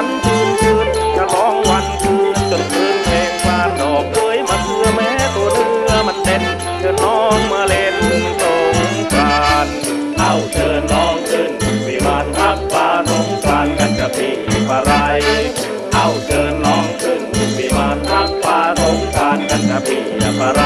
วันคืนคืนจะร้องวันคืนจนคืนแข่งฟาดดอกเลยมาเพื่อแม้ตัวเรือมันเด็นเชิญน้องมาเล่นตรงกลางเอาเชิญน้องขึ้นวิมานพักป่าตรงกลางกันจะปีปะไรเอาเชิญน้องขึ้นวิมานพักป่าตรงกลางกันจะปีปะไร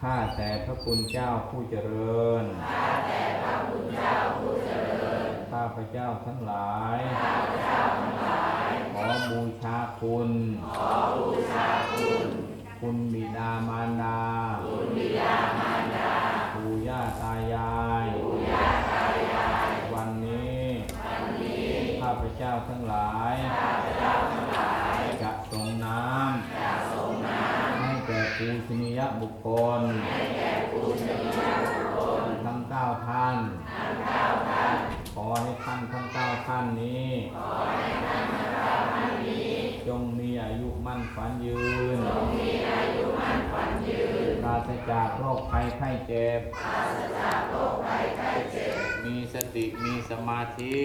ข้าแต่พระคุณเจ้าผู้เจริญ ข้าแต่พระคุณเจ้าผู้เจริญ ข้าพระเจ้าทั้งหลาย ข้าพเจ้าทั้งหลาย ขอบูชาคุณ ขอบูชาคุณ คุณบิดามารดา คุณบิดามารดาปู่ย่าตายายปู่ย่าตายาย วันนี้ วันนี้ ข้าพระเจ้าทั้งหลาย ข้าพเจ้าทั้งหลาย จะส่งน้ำ จะส่งน้ำ ให้แก่ ปูชนียบุคคล ทั้งเก้าท่าน ขอให้ท่านทั้งเก้าท่านนี้ จงมีอายุมั่นขวัญยืน ปราศจากโรคภัยไข้เจ็บ มีสติมีสมาธิ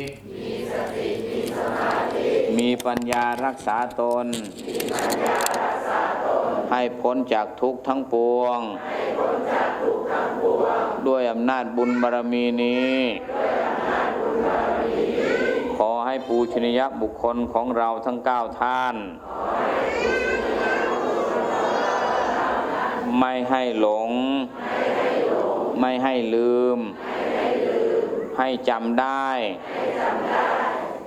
มีปัญญารักษาตน ให้พ้นจากทุกข์ทั้งปวง ด้วยอำนาจบุญบารมีนี้ ขอให้ปูชนียบุคคลของเราทั้งเก้าท่าน ไม่ให้หลง ไม่ให้ลืม ให้จำได้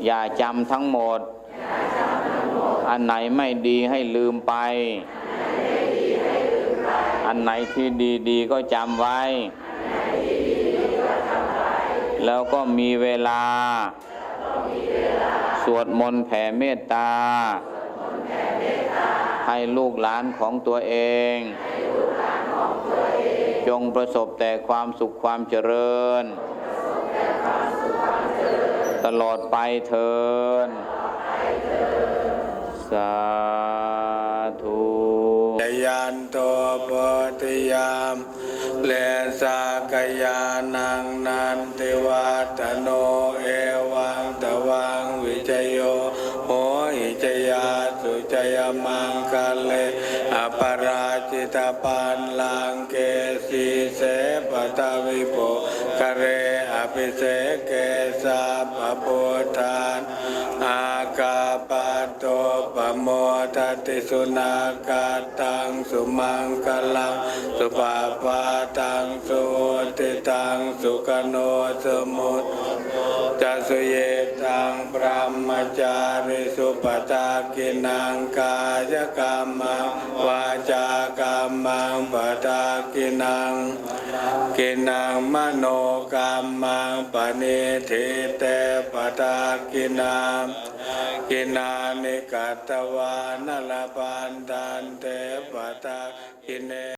อย่าจำทั้งหมด อันไหนไม่ดีให้ลืมไป อันไหนที่ดีๆก็จำไว้ แล้วก็มีเวลา สวดมนต์แผ่เมตตา ให้ลูกหลานของตัวเอง จงประสบแต่ความสุขความเจริญ ตลอดไปเทิน สาธุยันโตปฏิยามเลสากยานังนันติวัตโนเอวังตวังวิจโยโหหิจยาสุจยมังคะเลอปราจิตปันลังเกสีเสปตวิโปคะเรอภิเสกเกสาปปุทานอากา ปาโตปะโมทติสุนากาตังสุมังคลังสุปาปาตังสุติตังสุขโนสมุตจะสุเยตังพระมจาริสุปตากินังกายกรรมวาจากรรมังปตากินัง กินังมโนกรรมังปณิทิเตปตากินังกินานิกัตตวานลปันตันเตปตากิเน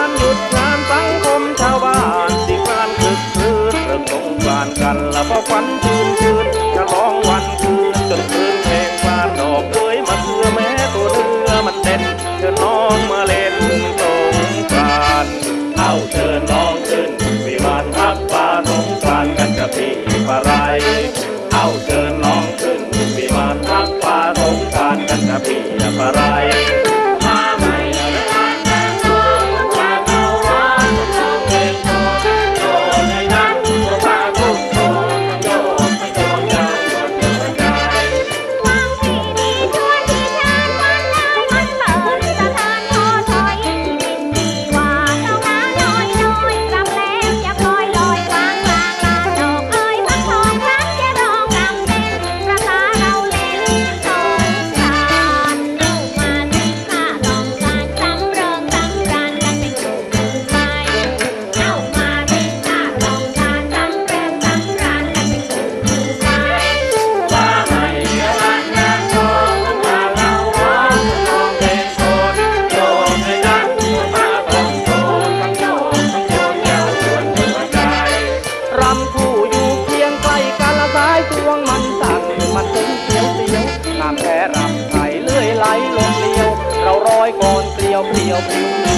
ย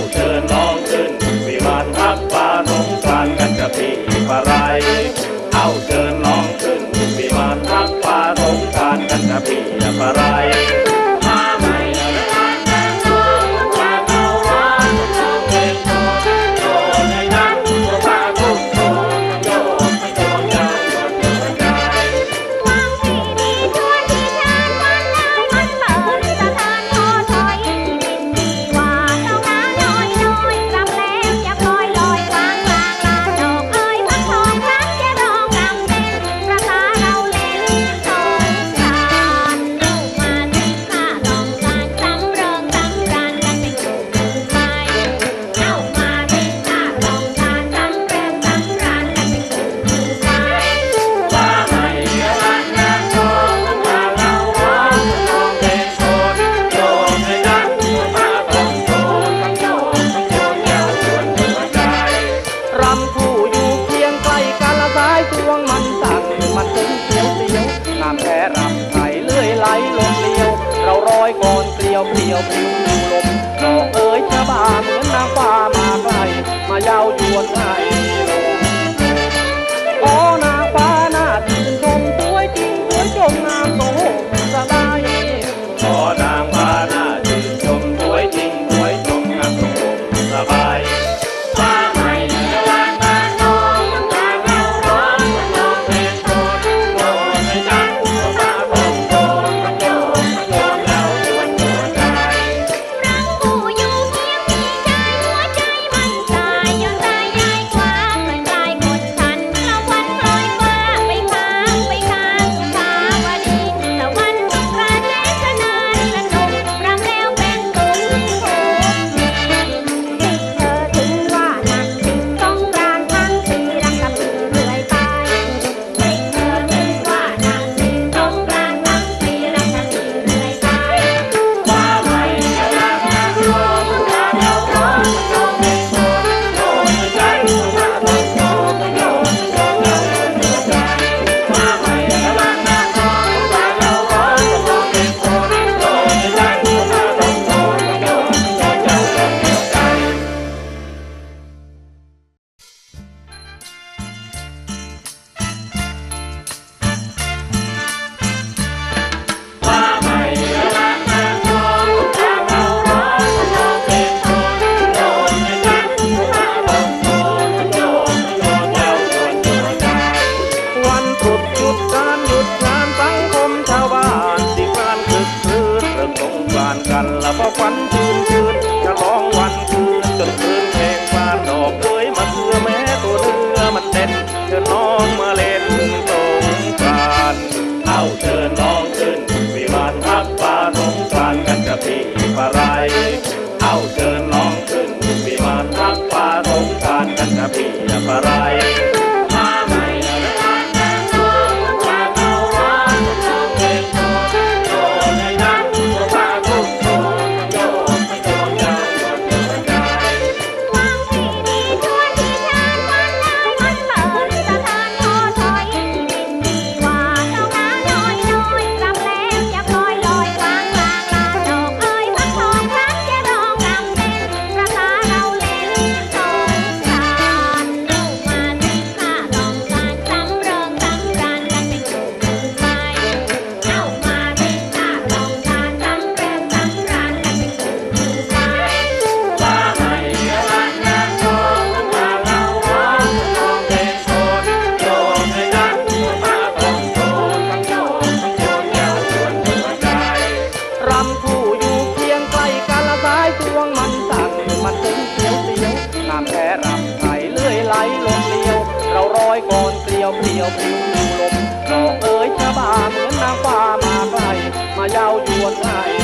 ต์ พอควันแยวเปลี่ยวผิวลมดอกเอ๋ยชะบาเหมือนนางฟ้ามาไกลมาเย้ายวนไห้